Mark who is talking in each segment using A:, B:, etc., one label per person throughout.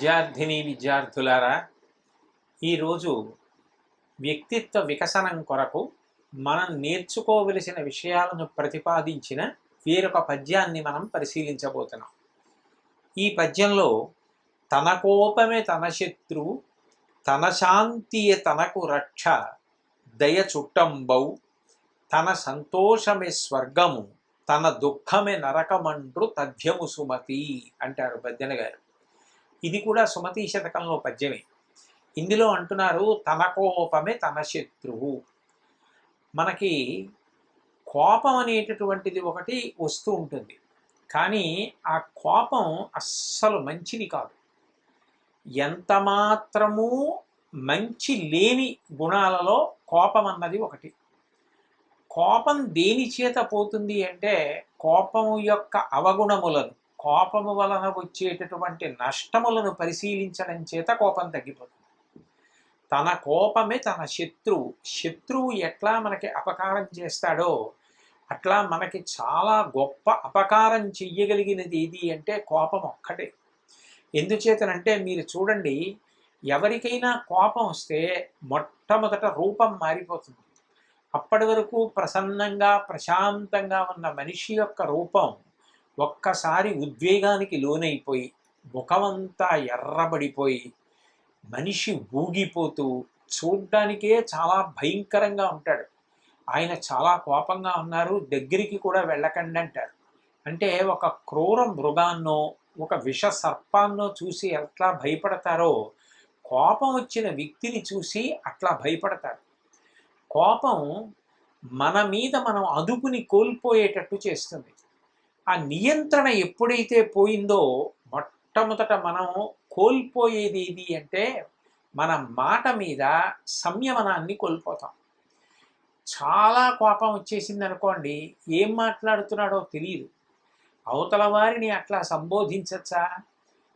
A: విద్యార్థిని విద్యార్థులారా ఈరోజు వ్యక్తిత్వ వికసనం కొరకు మనం నేర్చుకోవలసిన విషయాలను ప్రతిపాదించిన వేరొక పద్యాన్ని మనం పరిశీలించబోతున్నాం. ఈ పద్యంలో తన కోపమే తన శత్రువు తన శాంతియే తనకు రక్ష దయ చుట్టంబౌ తన సంతోషమే స్వర్గము తన దుఃఖమే నరకమండ్రు తథ్యము సుమతి అంటారు పద్యన గారు ఇది కూడా సుమతి శతకంలో పద్యమే. ఇందులో అంటున్నారు తన కోపమే తన శత్రువు. మనకి కోపం అనేటటువంటిది ఒకటి వస్తూ ఉంటుంది. కానీ ఆ కోపం అస్సలు మంచిది కాదు. ఎంత మాత్రము మంచి లేని గుణాలలో కోపం అన్నది ఒకటి. కోపం దేని చేత పోతుంది అంటే కోపము యొక్క అవగుణములను. కోపము వలన వచ్చేటటువంటి నష్టములను పరిశీలించడం చేత కోపం తగ్గిపోతుంది. తన కోపమే తన శత్రువు. శత్రువు ఎట్లా మనకి అపకారం చేస్తాడో అట్లా మనకి చాలా గొప్ప అపకారం చెయ్యగలిగినది ఏది అంటే కోపం ఒక్కటే. ఎందుచేతనంటే మీరు చూడండి ఎవరికైనా కోపం వస్తే మొట్టమొదట రూపం మారిపోతుంది. అప్పటి వరకు ప్రసన్నంగా ప్రశాంతంగా ఉన్న మనిషి యొక్క రూపం ఒక్కసారి ఉద్వేగానికి లోనైపోయి ముఖమంతా ఎర్రబడిపోయి మనిషి ఊగిపోతూ చూడ్డానికే చాలా భయంకరంగా ఉంటాడు. ఆయన చాలా కోపంగా ఉన్నారు దగ్గరికి కూడా వెళ్ళకండి అంటారు. అంటే ఒక క్రూర మృగాన్నో ఒక విష సర్పాన్నో చూసి ఎట్లా భయపడతారో కోపం వచ్చిన వ్యక్తిని చూసి అట్లా భయపడతారు. కోపం మన మీద మనం అదుపుని కోల్పోయేటట్టు చేస్తుంది. ఆ నియంత్రణ ఎప్పుడైతే పోయిందో మొట్టమొదట మనం కోల్పోయేది ఏది అంటే మన మాట మీద సంయమనాన్ని కోల్పోతాం. చాలా కోపం వచ్చేసింది అనుకోండి ఏం మాట్లాడుతున్నాడో తెలియదు అవతల వారిని అట్లా సంబోధించచ్చా?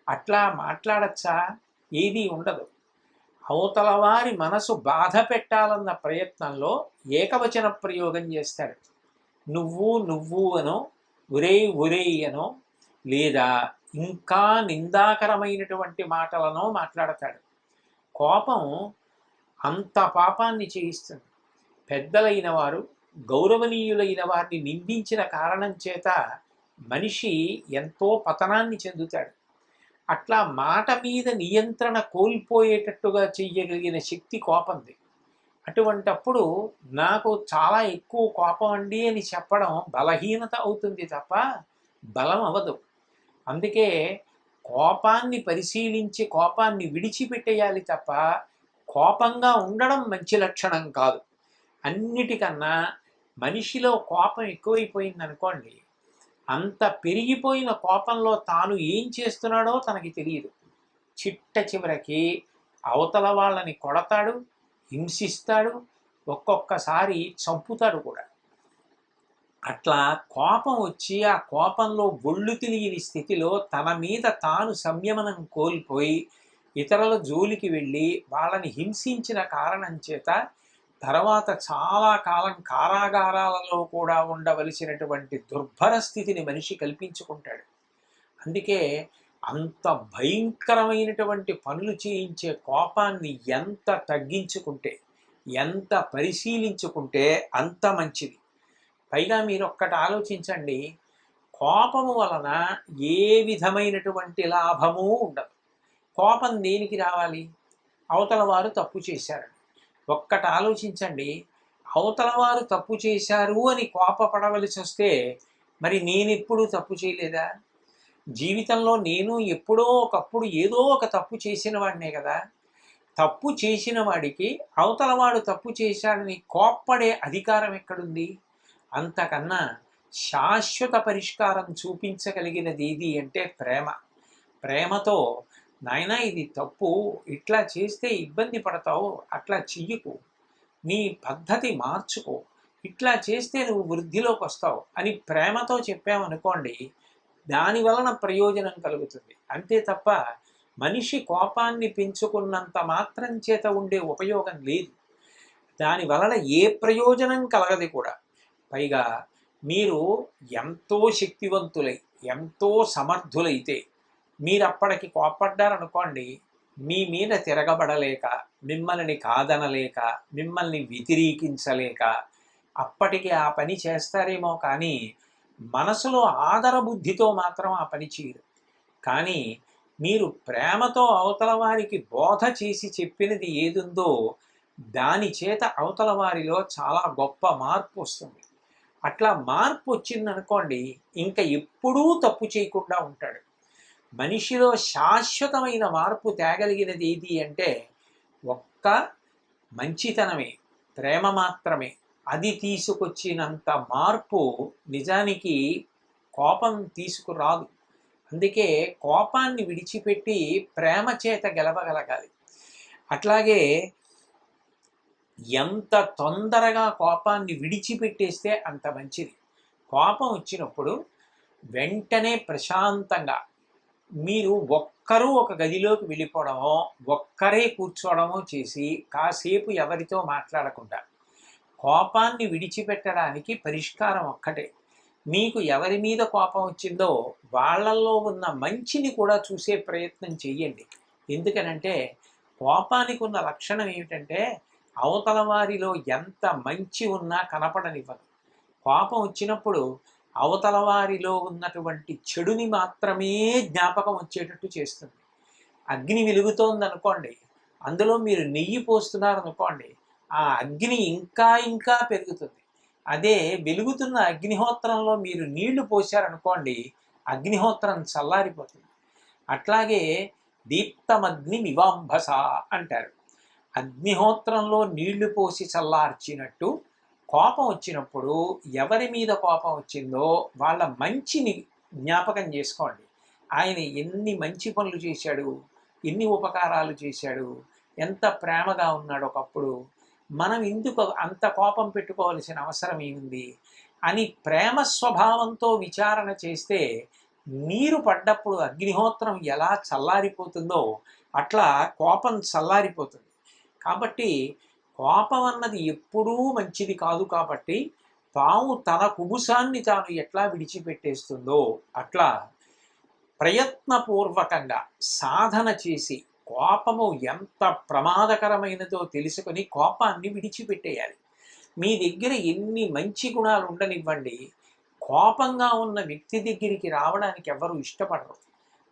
A: అట్లా మాట్లాడచ్చా? ఏదీ ఉండదు. అవతల వారి మనసు బాధ పెట్టాలన్న ప్రయత్నంలో ఏకవచన ప్రయోగం చేస్తాడు. నువ్వు నువ్వు అను ఒరే ఒరే అనో లేదా ఇంకా నిందాకరమైనటువంటి మాటలనో మాట్లాడతాడు. కోపం అంత పాపాన్ని చేయిస్తుంది. పెద్దలైన వారు గౌరవనీయులైన వారిని నిందించిన కారణం చేత మనిషి ఎంతో పతనాన్ని చెందుతాడు. అట్లా మాట మీద నియంత్రణ కోల్పోయేటట్టుగా చెయ్యగలిగిన శక్తి కోపంది. అటువంటప్పుడు నాకు చాలా ఎక్కువ కోపం అండి అని చెప్పడం బలహీనత అవుతుంది తప్ప బలం అవ్వదు. అందుకే కోపాన్ని పరిశీలించి కోపాన్ని విడిచిపెట్టేయాలి తప్ప కోపంగా ఉండడం మంచి లక్షణం కాదు. అన్నిటికన్నా మనిషిలో కోపం ఎక్కువైపోయింది అనుకోండి అంత పెరిగిపోయిన కోపంలో తాను ఏం చేస్తున్నాడో తనకి తెలియదు. చిట్ట చివరికి అవతల వాళ్ళని కొడతాడు హింసిస్తాడు ఒక్కొక్కసారి చంపుతాడు కూడా. అట్లా కోపం వచ్చి ఆ కోపంలో ఒళ్ళు తిరిగిన స్థితిలో తన మీద తాను సంయమనం కోల్పోయి ఇతరుల జోలికి వెళ్ళి వాళ్ళని హింసించిన కారణం చేత తర్వాత చాలా కాలం కారాగారాలలో కూడా ఉండవలసినటువంటి దుర్భర స్థితిని మనిషి కల్పించుకుంటాడు. అందుకే అంత భయంకరమైనటువంటి పనులు చేయించే కోపాన్ని ఎంత తగ్గించుకుంటే ఎంత పరిశీలించుకుంటే అంత మంచిది. పైగా మీరు ఒక్కటి ఆలోచించండి కోపము వలన ఏ విధమైనటువంటి లాభము ఉండదు. కోపం దేనికి రావాలి? అవతల వారు తప్పు చేశారు. ఒక్కటి ఆలోచించండి అవతల వారు తప్పు చేశారు అని కోపపడవలసి వస్తే మరి నేనెప్పుడు తప్పు చేయలేదా? జీవితంలో నేను ఎప్పుడో ఒకప్పుడు ఏదో ఒక తప్పు చేసిన వాడినే కదా. తప్పు చేసిన వాడికి అవతల వాడు తప్పు చేశాడని కోప్పడే అధికారం ఎక్కడుంది? అంతకన్నా శాశ్వత పరిష్కారం చూపించగలిగినది ఏది అంటే ప్రేమ. ప్రేమతో నాయన ఇది తప్పు. ఇట్లా చేస్తే ఇబ్బంది పడతావు. అట్లా చెయ్యకు. నీ పద్ధతి మార్చుకో. ఇట్లా చేస్తే నువ్వు వృద్ధిలోకి వస్తావు అని ప్రేమతో చెప్పామనుకోండి దాని వలన ప్రయోజనం కలుగుతుంది. అంతే తప్ప మనిషి కోపాన్ని పెంచుకున్నంత మాత్రం చేత ఉండే ఉపయోగం లేదు. దాని వలన ఏ ప్రయోజనం కలగదు కూడా. పైగా మీరు ఎంతో శక్తివంతులై ఎంతో సమర్థులైతే మీరు అప్పటికి కోపడ్డారనుకోండి మీ మీద తిరగబడలేక మిమ్మల్ని కాదనలేక మిమ్మల్ని వ్యతిరేకించలేక అప్పటికి ఆ పని చేస్తారేమో కానీ మనసులో ఆదర బుద్ధితో మాత్రం ఆ పని చేయరు. కానీ మీరు ప్రేమతో అవతల వారికి బోధ చేసి చెప్పినది ఏదుందో దాని చేత అవతల వారిలో చాలా గొప్ప మార్పు వస్తుంది. అట్లా మార్పు వచ్చిందనుకోండి ఇంకా ఎప్పుడూ తప్పు చేయకుండా ఉంటాడు. మనిషిలో శాశ్వతమైన మార్పు తేగలిగినది ఏది అంటే ఒక్క మంచితనమే ప్రేమ మాత్రమే. అది తీసుకొచ్చినంత మార్పు నిజానికి కోపం తీసుకురాదు. అందుకే కోపాన్ని విడిచిపెట్టి ప్రేమ చేత గెలవగలగాలి. అట్లాగే ఎంత తొందరగా కోపాన్ని విడిచిపెట్టేస్తే అంత మంచిది. కోపం వచ్చినప్పుడు వెంటనే ప్రశాంతంగా మీరు ఒక్కరూ ఒక గదిలోకి వెళ్ళిపోవడమో ఒక్కరే కూర్చోవడమో చేసి కాసేపు ఎవరితో మాట్లాడకుండా కోపాన్ని విడిచిపెట్టడానికి పరిష్కారం ఒక్కటే. మీకు ఎవరి మీద కోపం వచ్చిందో వాళ్ళల్లో ఉన్న మంచిని కూడా చూసే ప్రయత్నం చెయ్యండి. ఎందుకనంటే కోపానికి ఉన్న లక్షణం ఏమిటంటే అవతల వారిలో ఎంత మంచి ఉన్నా కనపడనివ్వదు. కోపం వచ్చినప్పుడు అవతల వారిలో ఉన్నటువంటి చెడుని మాత్రమే జ్ఞాపకం వచ్చేటట్టు చేస్తుంది. అగ్ని వెలుగుతోంది అనుకోండి అందులో మీరు నెయ్యి పోస్తున్నారనుకోండి ఆ అగ్ని ఇంకా ఇంకా పెరుగుతుంది. అదే వెలుగుతున్న అగ్నిహోత్రంలో మీరు నీళ్ళు పోశారనుకోండి అగ్నిహోత్రం చల్లారిపోతుంది. అట్లాగే దీప్తమగ్ని వివాంభస అంటారు. అగ్నిహోత్రంలో నీళ్ళు పోసి చల్లార్చినట్టు కోపం వచ్చినప్పుడు ఎవరి మీద కోపం వచ్చిందో వాళ్ళ మంచిని జ్ఞాపకం చేసుకోండి. ఆయన ఎన్ని మంచి పనులు చేశాడు ఎన్ని ఉపకారాలు చేశాడు ఎంత ప్రేమగా ఉన్నాడు ఒకప్పుడు మనం ఎందుకు అంత కోపం పెట్టుకోవాల్సిన అవసరం ఏముంది? అని ప్రేమ స్వభావంతో విచారణ చేస్తే నీరు పడ్డప్పుడు అగ్నిహోత్రం ఎలా చల్లారిపోతుందో అట్లా కోపం చల్లారిపోతుంది. కాబట్టి కోపం అన్నది ఎప్పుడూ మంచిది కాదు కాబట్టి పాము తన కుబుసాన్ని తాను ఎట్లా విడిచిపెట్టేస్తుందో అట్లా ప్రయత్నపూర్వకంగా సాధన చేసి కోపము ఎంత ప్రమాదకరమైనదో తెలుసుకొని కోపాన్ని విడిచిపెట్టేయాలి. మీ దగ్గర ఎన్ని మంచి గుణాలు ఉండనివ్వండి కోపంగా ఉన్న వ్యక్తి దగ్గరికి రావడానికి ఎవరు ఇష్టపడరు.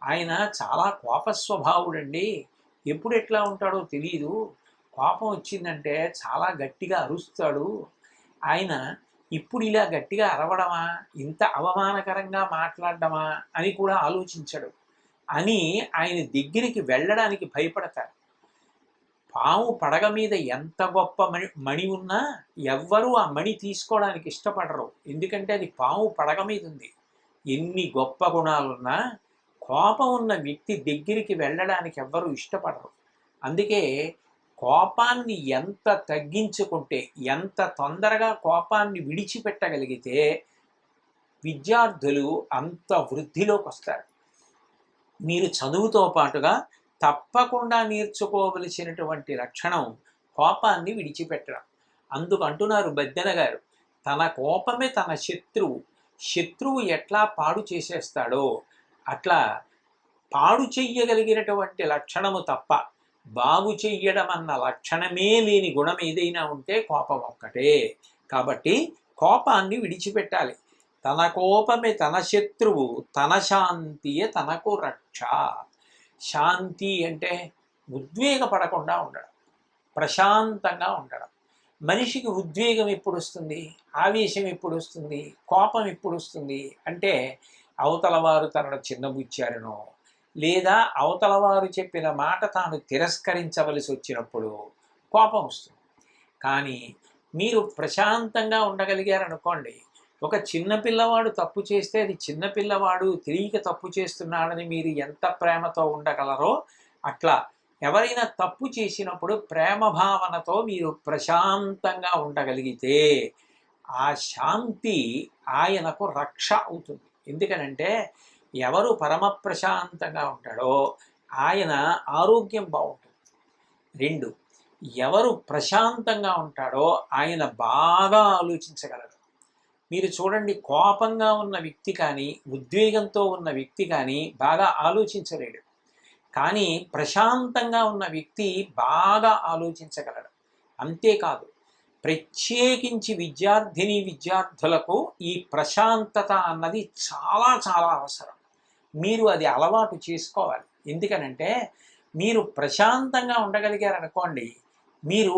A: ఆయన చాలా కోప స్వభావుడండి ఎప్పుడు ఎట్లా ఉంటాడో తెలియదు కోపం వచ్చిందంటే చాలా గట్టిగా అరుస్తాడు. ఆయన ఇప్పుడు ఇలా గట్టిగా అరవడమా? ఇంత అవమానకరంగా మాట్లాడడమా? అని కూడా ఆలోచించడు. అని ఆయన దగ్గరికి వెళ్ళడానికి భయపడతారు. పాము పడగ మీద ఎంత గొప్ప మణి మణి ఉన్నా ఎవ్వరూ ఆ మణి తీసుకోవడానికి ఇష్టపడరు. ఎందుకంటే అది పాము పడగ మీద ఉంది. ఎన్ని గొప్ప గుణాలున్నా కోపం ఉన్న వ్యక్తి దగ్గరికి వెళ్ళడానికి ఎవ్వరూ ఇష్టపడరు. అందుకే కోపాన్ని ఎంత తగ్గించుకుంటే ఎంత తొందరగా కోపాన్ని విడిచిపెట్టగలిగితే విద్యార్థులు అంత వృద్ధిలోకి వస్తారు మీరు చదువుతో పాటుగా తప్పకుండా నేర్చుకోవలసినటువంటి లక్షణం కోపాన్ని విడిచిపెట్టడం. అందుకు అంటున్నారు బద్దెన గారు తన కోపమే తన శత్రువు. శత్రువు ఎట్లా పాడు చేసేస్తాడో అట్లా పాడు చెయ్యగలిగినటువంటి లక్షణము తప్ప బాగు చెయ్యడం అన్న లక్షణమే లేని గుణం ఏదైనా ఉంటే కోపం ఒక్కటే. కాబట్టి కోపాన్ని విడిచిపెట్టాలి. తన కోపమే తన శత్రువు తన శాంతియే తనకు రక్ష. శాంతి అంటే ఉద్వేగపడకుండా ఉండడం ప్రశాంతంగా ఉండడం. మనిషికి ఉద్వేగం ఎప్పుడు వస్తుంది ఆవేశం ఎప్పుడు వస్తుంది కోపం ఎప్పుడు వస్తుంది అంటే అవతల వారు తనను చిన్నబుచ్చారనో లేదా అవతల వారు చెప్పిన మాట తాను తిరస్కరించవలసి వచ్చినప్పుడు కోపం వస్తుంది. కానీ మీరు ప్రశాంతంగా ఉండగలిగారనుకోండి ఒక చిన్న పిల్లవాడు తప్పు చేస్తే అది చిన్న పిల్లవాడు తిరిగి తప్పు చేస్తున్నాడని మీరు ఎంత ప్రేమతో ఉండగలరో అట్లా ఎవరైనా తప్పు చేసినప్పుడు ప్రేమ భావనతో మీరు ప్రశాంతంగా ఉండగలిగితే ఆ శాంతి ఆయనకు రక్ష అవుతుంది. ఎందుకనంటే ఎవరు పరమ ప్రశాంతంగా ఉంటాడో ఆయన ఆరోగ్యం బాగుంటుంది. రెండు ఎవరు ప్రశాంతంగా ఉంటాడో ఆయన బాగా ఆలోచించగలరు. మీరు చూడండి కోపంగా ఉన్న వ్యక్తి కానీ ఉద్వేగంతో ఉన్న వ్యక్తి కానీ బాగా ఆలోచించలేడు. కానీ ప్రశాంతంగా ఉన్న వ్యక్తి బాగా ఆలోచించగలడు. అంతేకాదు ప్రత్యేకించి విద్యార్థిని విద్యార్థులకు ఈ ప్రశాంతత అన్నది చాలా చాలా అవసరం. మీరు అది అలవాటు చేసుకోవాలి. ఎందుకనంటే మీరు ప్రశాంతంగా ఉండగలిగారనుకోండి మీరు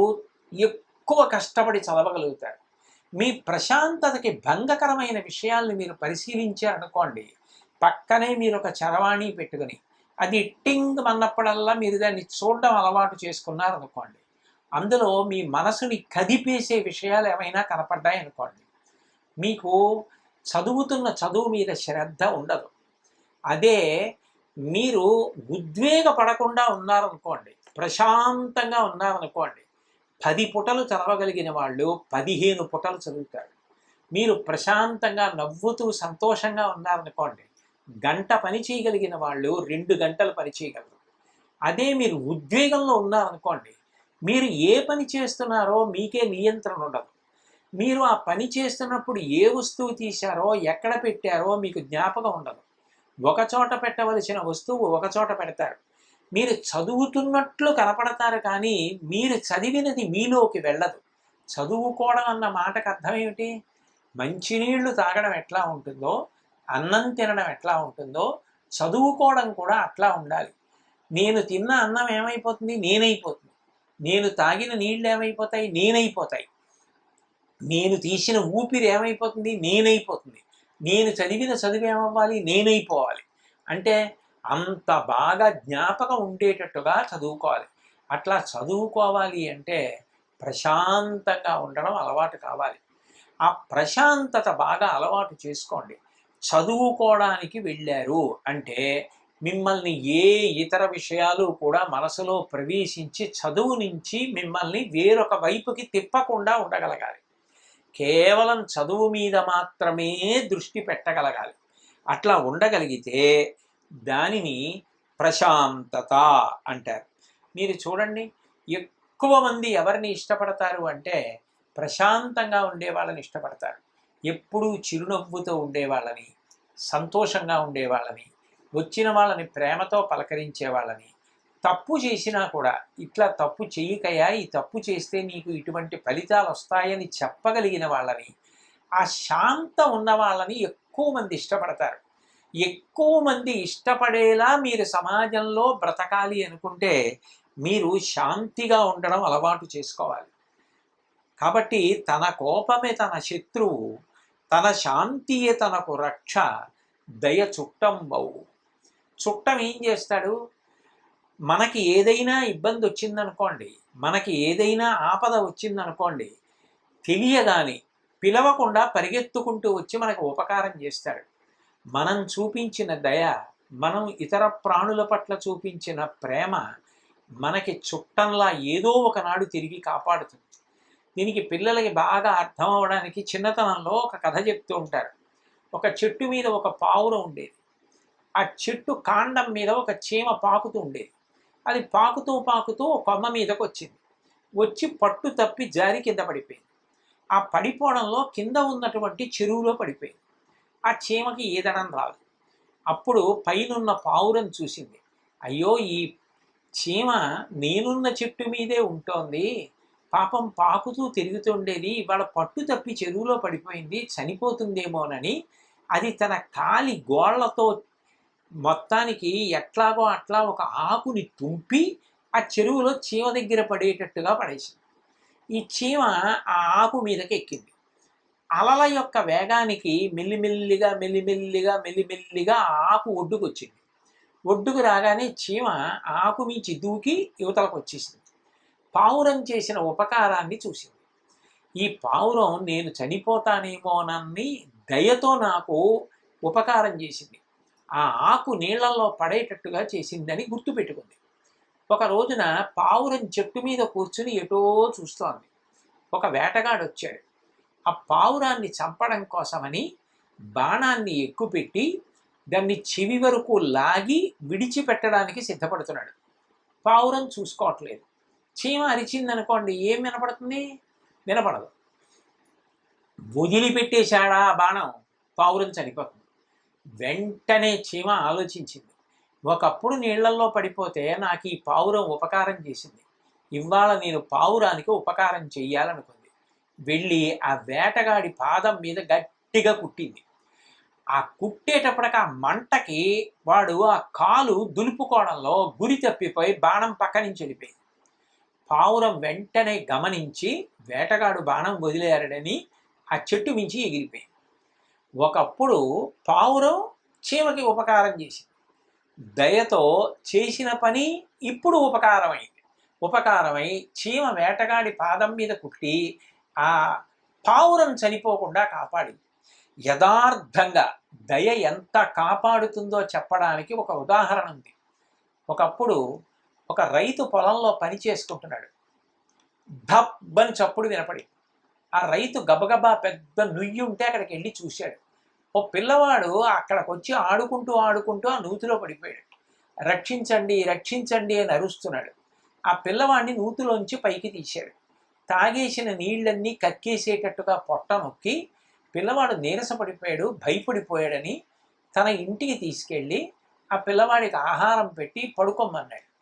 A: ఎక్కువ కష్టపడి చదవగలుగుతారు. మీ ప్రశాంతతకి భంగకరమైన విషయాల్ని మీరు పరిశీలించారనుకోండి పక్కనే మీరు ఒక చరవాణి పెట్టుకుని అది టింగ్ అన్నప్పుడల్లా మీరు దాన్ని చూడడం అలవాటు చేసుకున్నారనుకోండి అందులో మీ మనసుని కదిపేసే విషయాలు ఏమైనా కనపడ్డాయి అనుకోండి మీకు చదువుతున్న చదువు మీద శ్రద్ధ ఉండదు. అదే మీరు ఉద్వేగపడకుండా ఉన్నారనుకోండి ప్రశాంతంగా ఉన్నారనుకోండి పది పుటలు చదవగలిగిన వాళ్ళు పదిహేను పుటలు చదువుతారు. మీరు ప్రశాంతంగా నవ్వుతూ సంతోషంగా ఉన్నారనుకోండి గంట పని చేయగలిగిన వాళ్ళు రెండు గంటలు పని చేయగలరు. అదే మీరు ఉద్వేగంలో ఉన్నారనుకోండి మీరు ఏ పని చేస్తున్నారో మీకే నియంత్రణ ఉండదు. మీరు ఆ పని చేస్తున్నప్పుడు ఏ వస్తువు తీశారో ఎక్కడ పెట్టారో మీకు జ్ఞాపకం ఉండదు. ఒక చోట పెట్టవలసిన వస్తువు ఒక చోట పెడతారు. మీరు చదువుతున్నట్లు కనపడతారు కానీ మీరు చదివినది మీలోకి వెళ్ళదు. చదువుకోవడం అన్న మాటకు అర్థం ఏమిటి? మంచినీళ్ళు తాగడం ఎట్లా ఉంటుందో అన్నం తినడం ఎట్లా ఉంటుందో చదువుకోవడం కూడా అట్లా ఉండాలి. నేను తిన్న అన్నం ఏమైపోతుంది? నేనైపోతుంది. నేను తాగిన నీళ్ళు ఏమైపోతాయి? నేనైపోతాయి. నేను తీసిన ఊపిరి ఏమైపోతుంది? నేనైపోతుంది. నేను చదివిన చదువు ఏమవ్వాలి? నేనైపోవాలి. అంటే అంత బాగా జ్ఞాపకం ఉండేటట్టుగా చదువుకోవాలి. అట్లా చదువుకోవాలి అంటే ప్రశాంతంగా ఉండడం అలవాటు కావాలి. ఆ ప్రశాంతత బాగా అలవాటు చేసుకోండి. చదువుకోవడానికి వెళ్ళారు అంటే మిమ్మల్ని ఏ ఇతర విషయాలు కూడా మనసులో ప్రవేశించి చదువు నుంచి మిమ్మల్ని వేరొక వైపుకి తిప్పకుండా ఉండగలగాలి. కేవలం చదువు మీద మాత్రమే దృష్టి పెట్టగలగాలి. అట్లా ఉండగలిగితే దానిని ప్రశాంతత అంటారు. మీరు చూడండి ఎక్కువ మంది ఎవరిని ఇష్టపడతారు అంటే ప్రశాంతంగా ఉండే వాళ్ళని ఇష్టపడతారు. ఎప్పుడూ చిరునవ్వుతో ఉండేవాళ్ళని సంతోషంగా ఉండేవాళ్ళని వచ్చిన వాళ్ళని ప్రేమతో పలకరించే వాళ్ళని తప్పు చేసినా కూడా ఇట్లా తప్పు చేయకయా ఈ తప్పు చేస్తే నీకు ఇటువంటి ఫలితాలు వస్తాయని చెప్పగలిగిన వాళ్ళని ఆ శాంత ఉన్న వాళ్ళని ఎక్కువ మంది ఇష్టపడతారు. ఎక్కువ మంది ఇష్టపడేలా మీరు సమాజంలో బ్రతకాలి అనుకుంటే మీరు శాంతిగా ఉండడం అలవాటు చేసుకోవాలి. కాబట్టి తన కోపమే తన శత్రువు తన శాంతియే తనకు రక్ష దయ చుట్టం బవు చుట్టం ఏం చేస్తాడు? మనకి ఏదైనా ఇబ్బంది వచ్చిందనుకోండి మనకి ఏదైనా ఆపద వచ్చిందనుకోండి తెలియగాని పిలవకుండా పరిగెత్తుకుంటూ వచ్చి మనకు ఉపకారం చేస్తాడు. మనం చూపించిన దయ మనం ఇతర ప్రాణుల పట్ల చూపించిన ప్రేమ మనకి చుట్టంలా ఏదో ఒకనాడు తిరిగి కాపాడుతుంది. దీనికి పిల్లలకి బాగా అర్థం అవడానికి చిన్నతనంలో ఒక కథ చెప్తూ ఉంటారు. ఒక చెట్టు మీద ఒక పావురం ఉండేది. ఆ చెట్టు కాండం మీద ఒక చీమ పాకుతూ ఉండేది. అది పాకుతూ పాకుతూ ఒక కొమ్మ మీదకి వచ్చింది. వచ్చి పట్టు తప్పి జారి కింద పడిపోయింది. ఆ పడిపోవడంలో కింద ఉన్నటువంటి చెరువులో పడిపోయింది. ఆ చీమకి ఏదనం రాదు. అప్పుడు పైనున్న పావురం చూసింది. అయ్యో ఈ చీమ నేనున్న చెట్టు మీదే ఉంటోంది. పాపం పాకుతూ తిరుగుతుండేది. ఇవాళ పట్టు తప్పి చెరువులో పడిపోయింది. చనిపోతుందేమోనని అది తన కాలి గోళ్ళతో మొత్తానికి ఎట్లాగో అట్లా ఒక ఆకుని తుంపి ఆ చెరువులో చీమ దగ్గర పడేటట్టుగా పడేసింది. ఈ చీమ ఆ ఆకు మీదకి ఎక్కింది. అలల యొక్క వేగానికి మెల్లిమెల్లిగా మెల్లిమెల్లిగా మెల్లిమెల్లిగా ఆకు ఒడ్డుకు వచ్చింది ఒడ్డుకు రాగానే చీమ ఆకు మించి దూకి యువతలకు వచ్చేసింది. పావురం చేసిన ఉపకారాన్ని చూసింది. ఈ పావురం నేను చనిపోతానేమోనని దయతో నాకు ఉపకారం చేసింది. ఆ ఆకు నీళ్ళలో పడేటట్టుగా చేసిందని గుర్తుపెట్టుకుంది. ఒక రోజున పావురం చెట్టు మీద కూర్చుని ఎటో చూస్తోంది. ఒక వేటగాడు వచ్చాడు ఆ పావురాన్ని చంపడం కోసమని బాణాన్ని ఎక్కుపెట్టి దాన్ని చెవి వరకు లాగి విడిచిపెట్టడానికి సిద్ధపడుతున్నాడు. పావురం చూసుకోవట్లేదు. చీమ అరిచిందనుకోండి ఏం వినపడుతుంది? వినపడదు. వదిలిపెట్టేశాడా ఆ బాణం? పావురం చనిపోతుంది. వెంటనే చీమ ఆలోచించింది. ఒకప్పుడు నీళ్ళల్లో పడిపోతే నాకు ఈ పావురం ఉపకారం చేసింది. ఇవాళ నేను పావురానికి ఉపకారం చెయ్యాలనుకుంది వెళ్ళి ఆ వేటగాడి పాదం మీద గట్టిగా కుట్టింది. ఆ కుట్టేటప్పటికి ఆ మంటకి వాడు ఆ కాలు దులుపుకోవడంలో గురి తప్పిపోయి బాణం పక్క నుంచి వెళ్ళిపోయింది. పావురం వెంటనే గమనించి వేటగాడు బాణం వదిలేరడని ఆ చెట్టు మించి ఎగిరిపోయింది. ఒకప్పుడు పావురం చీమకి ఉపకారం చేసింది. దయతో చేసిన పని ఇప్పుడు ఉపకారమైంది. ఉపకారమై చీమ వేటగాడి పాదం మీద కుట్టి ఆ పావురం చనిపోకుండా కాపాడింది యథార్థంగా దయ ఎంత కాపాడుతుందో చెప్పడానికి ఒక ఉదాహరణ ఉంది. ఒకప్పుడు ఒక రైతు పొలంలో పని చేసుకుంటున్నాడు. ధప్ అని చప్పుడు వినపడి ఆ రైతు గబగబా పెద్ద నుయ్యి ఉంటే అక్కడికి వెళ్ళి చూశాడు. ఓ పిల్లవాడు అక్కడికి వచ్చి ఆడుకుంటూ ఆడుకుంటూ ఆ నూతిలో పడిపోయాడు. రక్షించండి రక్షించండి అని అరుస్తున్నాడు. ఆ పిల్లవాడిని నూతిలోంచి పైకి తీశాడు. తాగేసిన నీళ్ళన్నీ కక్కేసేటట్టుగా పొట్ట నొక్కి పిల్లవాడు నీరసపడిపోయాడు భయపడిపోయాడని తన ఇంటికి తీసుకెళ్ళి ఆ పిల్లవాడికి ఆహారం పెట్టి పడుకోమన్నాడు.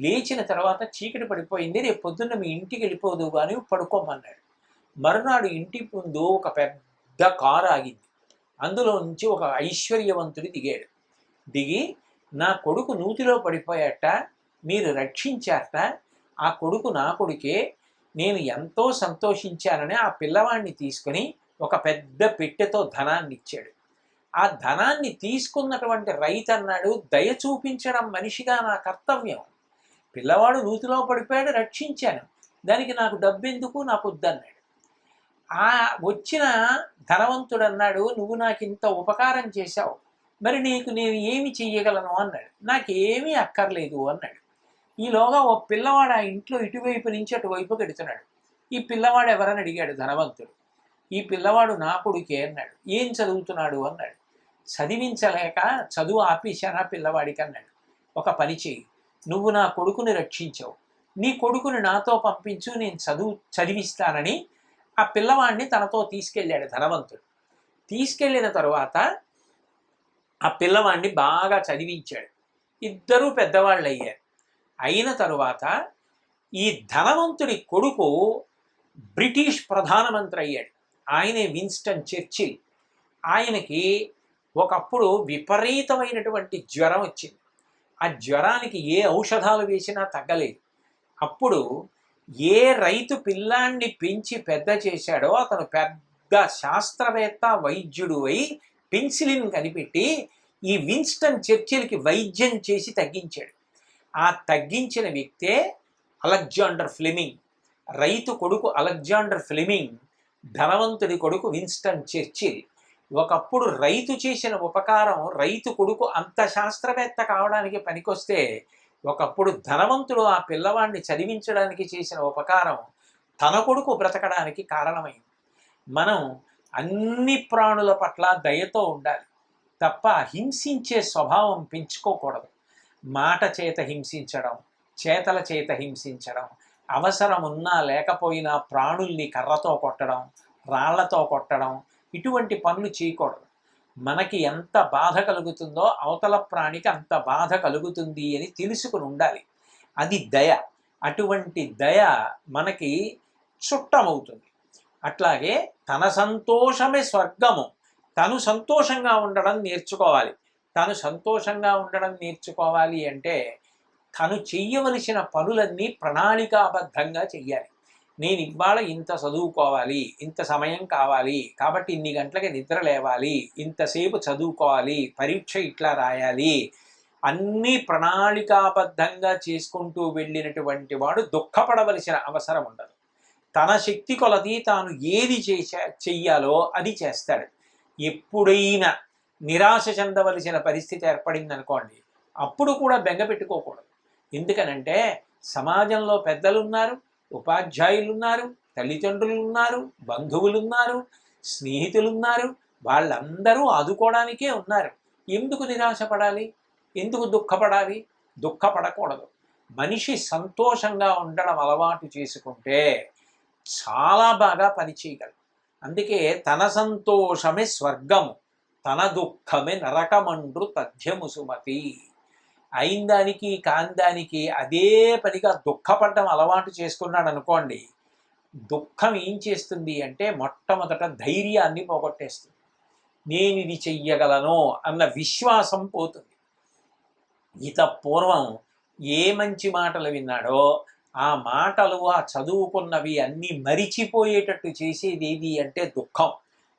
A: లేచిన తర్వాత చీకటి పడిపోయింది. రేపు పొద్దున్న మీ ఇంటికి వెళ్ళిపోదు కానీ పడుకోమన్నాడు. మరునాడు ఇంటి ముందు ఒక పెద్ద కారు ఆగింది. అందులో నుంచి ఒక ఐశ్వర్యవంతుడు దిగాడు. దిగి నా కొడుకు నూతిలో పడిపోయాట మీరు రక్షించారట ఆ కొడుకు నా కొడుకే నేను ఎంతో సంతోషించానని ఆ పిల్లవాడిని తీసుకుని ఒక పెద్ద పెట్టెతో ధనాన్ని ఇచ్చాడు ఆ ధనాన్ని తీసుకున్నటువంటి రైతు అన్నాడు దయ చూపించడం మనిషిగా నా కర్తవ్యం. పిల్లవాడు నూతిలో పడిపోయాడు రక్షించాను. దానికి నాకు డబ్బెందుకు? నాకు వద్దన్నాడు. ఆ వచ్చిన ధనవంతుడు అన్నాడు నువ్వు నాకు ఇంత ఉపకారం చేశావు. మరి నీకు నేను ఏమి చెయ్యగలను? అన్నాడు. నాకేమీ అక్కర్లేదు అన్నాడు. ఈలోగా ఓ పిల్లవాడు ఆ ఇంట్లో ఇటువైపు నుంచి అటువైపు గడుతున్నాడు. ఈ పిల్లవాడు ఎవరని అడిగాడు ధనవంతుడు. ఈ పిల్లవాడు నా కొడుకే అన్నాడు. ఏం చదువుతున్నాడు అన్నాడు. చదివించలేక చదువు ఆపేశానా పిల్లవాడికి అన్నాడు. ఒక పని చేయి నువ్వు నా కొడుకుని రక్షించావు. నీ కొడుకుని నాతో పంపించు నేను చదువు చదివిస్తానని ఆ పిల్లవాడిని తనతో తీసుకెళ్ళాడు ధనవంతుడు. తీసుకెళ్ళిన తరువాత ఆ పిల్లవాడిని బాగా చదివించాడు. ఇద్దరూ పెద్దవాళ్ళు అయ్యారు అయిన తరువాత ఈ ధనవంతుడి కొడుకు బ్రిటిష్ ప్రధానమంత్రి అయ్యాడు. ఆయనే విన్స్టన్ చర్చిల్. ఆయనకి ఒకప్పుడు విపరీతమైనటువంటి జ్వరం వచ్చింది. ఆ జ్వరానికి ఏ ఔషధాలు వేసినా తగ్గలేదు. అప్పుడు ఏ రైతు పిల్లాన్ని పెంచి పెద్ద చేశాడో అతను పెద్ద శాస్త్రవేత్త వైద్యుడు అయి పెన్సిలిన్ కనిపెట్టి ఈ విన్స్టన్ చర్చిల్కి వైద్యం చేసి తగ్గించాడు. ఆ తగ్గించిన వ్యక్తే అలెగ్జాండర్ ఫ్లెమింగ్. రైతు కొడుకు అలెగ్జాండర్ ఫ్లెమింగ్ ధనవంతుడి కొడుకు విన్స్టన్ చర్చిల్. ఒకప్పుడు రైతు చేసిన ఉపకారం రైతు కొడుకు అంత శాస్త్రవేత్త కావడానికి పనికొస్తే ఒకప్పుడు ధనవంతుడు ఆ పిల్లవాడిని చదివించడానికి చేసిన ఉపకారం తన కొడుకు బ్రతకడానికి కారణమైంది. మనం అన్ని ప్రాణుల పట్ల దయతో ఉండాలి తప్ప హింసించే స్వభావం పెంచుకోకూడదు. మాట చేత హింసించడం చేతల చేత హింసించడం అవసరం ఉన్నా లేకపోయినా ప్రాణుల్ని కర్రతో కొట్టడం రాళ్ళతో కొట్టడం ఇటువంటి పనులు చేయకూడదు. మనకి ఎంత బాధ కలుగుతుందో అవతల ప్రాణికి అంత బాధ కలుగుతుంది అని తెలుసుకుని ఉండాలి. అది దయ. అటువంటి దయ మనకి చుట్టమవుతుంది. అట్లాగే తన సంతోషమే స్వర్గము. తను సంతోషంగా ఉండడం నేర్చుకోవాలి. తను సంతోషంగా ఉండడం నేర్చుకోవాలి అంటే తను చెయ్యవలసిన పనులన్నీ ప్రణాళికాబద్ధంగా చెయ్యాలి. నేను ఇవాళ ఇంత చదువుకోవాలి ఇంత సమయం కావాలి కాబట్టి ఇన్ని గంటలకి నిద్ర లేవాలి ఇంతసేపు చదువుకోవాలి పరీక్ష ఇట్లా రాయాలి అన్నీ ప్రణాళికాబద్ధంగా చేసుకుంటూ వెళ్ళినటువంటి వాడు దుఃఖపడవలసిన అవసరం ఉండదు. తన శక్తి కొలది తాను ఏది చేసా చెయ్యాలో అది చేస్తాడు. ఎప్పుడైనా నిరాశ చెందవలసిన పరిస్థితి ఏర్పడింది అనుకోండి అప్పుడు కూడా బెంగ పెట్టుకోకూడదు. ఎందుకనంటే సమాజంలో పెద్దలు ఉన్నారు ఉపాధ్యాయులు ఉన్నారు తల్లిదండ్రులు ఉన్నారు బంధువులు ఉన్నారు స్నేహితులు ఉన్నారు వాళ్ళందరూ ఆదుకోవడానికే ఉన్నారు. ఎందుకు నిరాశపడాలి? ఎందుకు దుఃఖపడాలి? దుఃఖపడకూడదు. మనిషి సంతోషంగా ఉండడం అలవాటు చేసుకుంటే చాలా బాగా పనిచేయగలరు అందుకే తన సంతోషమే స్వర్గము. తన దుఃఖమే నరకమండ్రు తథ్యము సుమతి. అయిందానికి కాందానికి అదే పనిగా దుఃఖపడడం అలవాటు చేసుకున్నాడు అనుకోండి దుఃఖం ఏం చేస్తుంది అంటే మొట్టమొదట ధైర్యాన్ని పోగొట్టేస్తుంది. నేను ఇది చెయ్యగలను అన్న విశ్వాసం పోతుంది. ఇత పూర్వం ఏ మంచి మాటలు విన్నాడో ఆ మాటలు ఆ చదువుకున్నవి అన్నీ మరిచిపోయేటట్టు చేసేది ఏది అంటే దుఃఖం.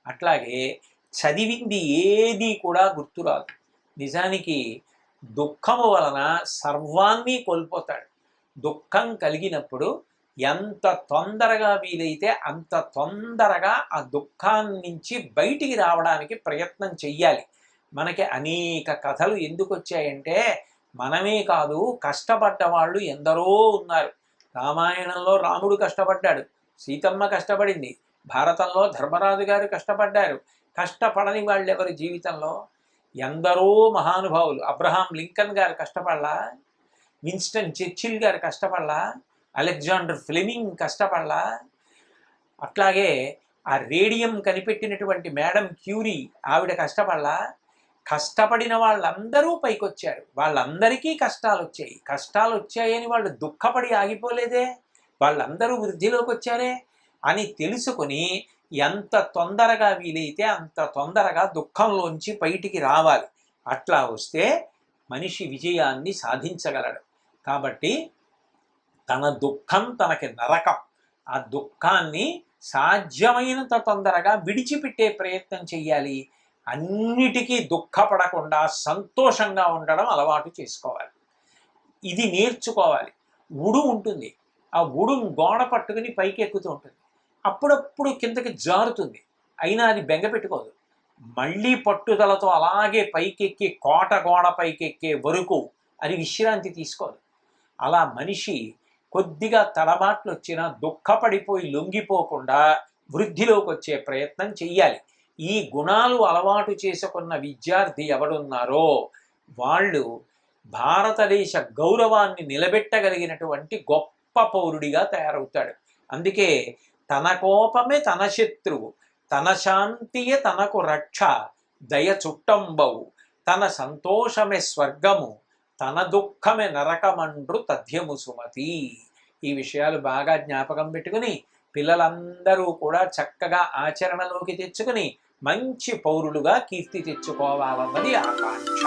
A: అట్లాగే చదివింది ఏది కూడా గుర్తురాదు. నిజానికి దుఃఖము వలన సర్వాన్ని కోల్పోతాడు. దుఃఖం కలిగినప్పుడు ఎంత తొందరగా వీలైతే అంత తొందరగా ఆ దుఃఖాన్ని నుంచి బయటికి రావడానికి ప్రయత్నం చెయ్యాలి. మనకి అనేక కథలు ఎందుకు వచ్చాయంటే మనమే కాదు కష్టపడ్డ వాళ్ళు ఎందరో ఉన్నారు. రామాయణంలో రాముడు కష్టపడ్డాడు సీతమ్మ కష్టపడింది భారతంలో ధర్మరాజు గారు కష్టపడ్డారు కష్టపడని వాళ్ళు ఎవరి జీవితంలో? ఎందరో మహానుభావులు. అబ్రహాం లింకన్ గారు కష్టపడలా? విన్స్టన్ చర్చిల్ గారు కష్టపడలా? Alexander Fleming కష్టపడలా? అట్లాగే ఆ రేడియం కనిపెట్టినటువంటి మేడం క్యూరీ ఆవిడ కష్టపడలా? కష్టపడిన వాళ్ళందరూ పైకొచ్చారు. వాళ్ళందరికీ కష్టాలు వచ్చాయి కష్టాలు వచ్చాయని వాళ్ళు దుఃఖపడి ఆగిపోలేదే? వాళ్ళందరూ వృద్ధిలోకి వచ్చారే అని తెలుసుకొని ఎంత తొందరగా వీలైతే అంత తొందరగా దుఃఖంలోంచి బయటికి రావాలి. అట్లా వస్తే మనిషి విజయాన్ని సాధించగలడు. కాబట్టి తన దుఃఖం తనకి నరకం. ఆ దుఃఖాన్ని సాధ్యమైనంత తొందరగా విడిచిపెట్టే ప్రయత్నం చేయాలి అన్నిటికీ దుఃఖపడకుండా సంతోషంగా ఉండడం అలవాటు చేసుకోవాలి. ఇది నేర్చుకోవాలి. ఉడు ఉంటుంది. ఆ ఉడు గోడ పట్టుకుని పైకి ఎక్కుతూ ఉంటుంది. అప్పుడప్పుడు కిందకి జారుతుంది. అయినా అది బెంగ పెట్టుకోదు. మళ్ళీ పట్టుదలతో అలాగే పైకెక్కి కోట గోడ పైకెక్కే వరకు అది విశ్రాంతి తీసుకోదు. అలా మనిషి కొద్దిగా తడబాట్లు వచ్చినా దుఃఖపడిపోయి లొంగిపోకుండా వృద్ధిలోకి వచ్చే ప్రయత్నం చెయ్యాలి. ఈ గుణాలు అలవాటు చేసుకున్న విద్యార్థి ఎవడున్నారో వాళ్ళు భారతదేశ గౌరవాన్ని నిలబెట్టగలిగినటువంటి గొప్ప పౌరుడిగా తయారవుతాడు. అందుకే తన కోపమే తన శత్రువు తన శాంతియే తనకు రక్ష దయ చుట్టంబవు. తన సంతోషమే స్వర్గము తన దుఃఖమే నరకమండ్రు తథ్యము సుమతి. ఈ విషయాలు బాగా జ్ఞాపకం పెట్టుకుని పిల్లలందరూ కూడా చక్కగా ఆచరణలోకి తెచ్చుకుని మంచి పౌరులుగా కీర్తి తెచ్చుకోవాలన్నది ఆకాంక్ష.